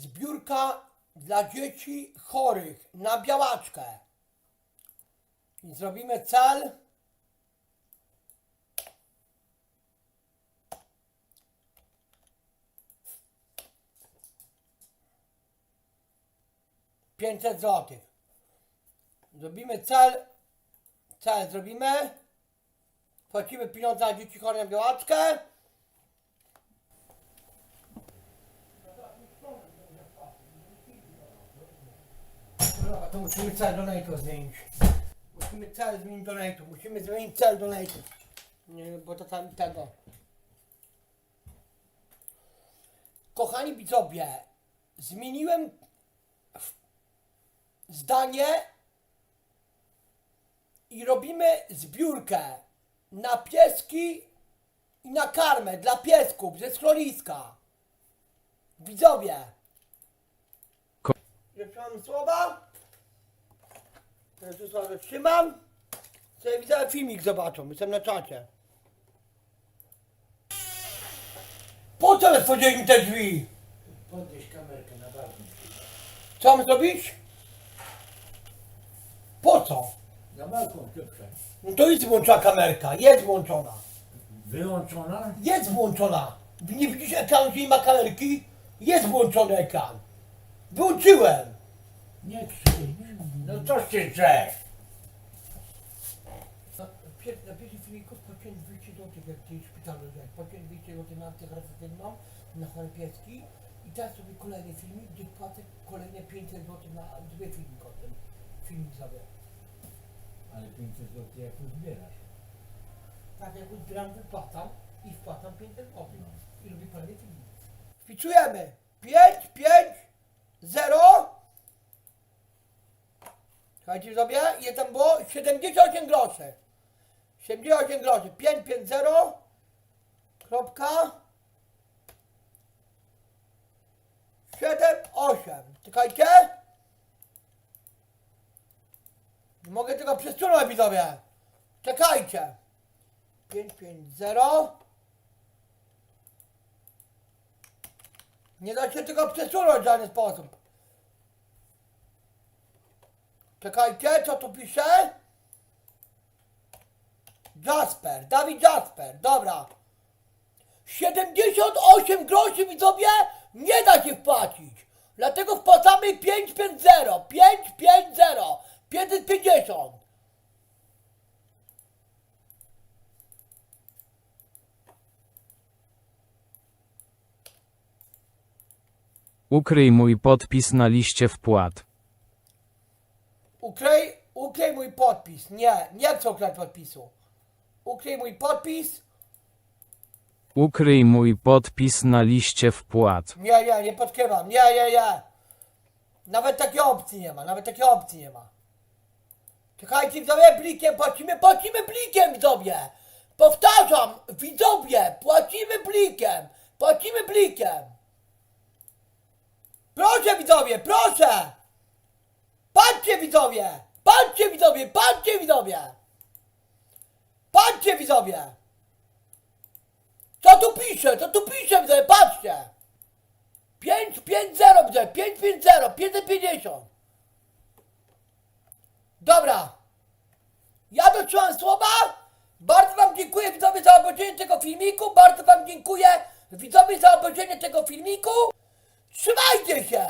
zbiórka dla dzieci chorych na białaczkę. I zrobimy cel. Pięćset złotych. Zrobimy cel. Cel zrobimy. Płacimy pieniądze na dzieci chore na białaczkę. Dobra, to musimy cel donate'u zmienić. Musimy cel zmienić donate'u. Musimy zmienić cel donate'u. Nie, bo to tam tego. Kochani widzowie, zmieniłem zdanie i robimy zbiórkę na pieski i na karmę dla piesków ze schroniska. Widzowie. Ko- mam słowa. Tu trzymam. Sobie widzę filmik zobaczą, jestem na czacie. Po co otworzyłeś mi te drzwi? Podnieś kamerkę na balkon. Co mam zrobić? Po co? Na balkon, Piotrze. No to jest włączona kamerka, jest włączona. Wyłączona? Jest włączona. Nie widzisz ekranu, gdzie nie ma kamerki? Jest włączony ekran. Wyłączyłem. Nie krzyż. No coś się drzesz. Na pierwszym filmiku płaciłem 200 zł jak w szpitalu, jak płaciłem 200 zł na antychrystyzm mam, na chore pieski i teraz sobie kolejny filmik, gdzie płacę kolejne 500 zł na dwie filmiki o tym. Filmik sobie. Ale 500 zł jak uzbierasz. Tak jak uzbieram, wypłacam i wpłacam 500 zł. I robię kolejny filmik. Wpisujemy 5, 5, 0 Słuchajcie sobie, ile tam było? 78 groszy. 78 groszy. 550 kropka 7, 8. Czekajcie. Nie mogę tego przesunąć widzowie. Czekajcie. 550 Nie da się tego przesunąć w żaden sposób. Czekajcie, co tu pisze? Jasper, Dawid Jasper, dobra. 78 groszy widzowie nie da się wpłacić. Dlatego wpłacamy 550, 550, 550. Ukryj mój podpis na liście wpłat. Ukryj, ukryj mój podpis. Nie, nie chcę ukryć podpisu. Ukryj mój podpis. Ukryj mój podpis na liście wpłat. Nie, nie, nie podkrywam. Nie, nie, nie. Nawet takiej opcji nie ma. Nawet takiej opcji nie ma. Czekajcie, widzowie, blikiem płacimy, płacimy blikiem, widzowie. Powtarzam, widzowie, płacimy blikiem. Płacimy blikiem. Proszę, widzowie, proszę. Widzowie. Patrzcie, widzowie, patrzcie, widzowie. Patrzcie, widzowie. Co tu pisze? Co tu pisze, widzowie, patrzcie. 5, 5, 0, widzę, 5, 5, 0, 550. Dobra. Ja dotrzymam słowa. Bardzo Wam dziękuję widzowie za obejrzenie tego filmiku. Bardzo Wam dziękuję widzowie za obejrzenie tego filmiku. Trzymajcie się!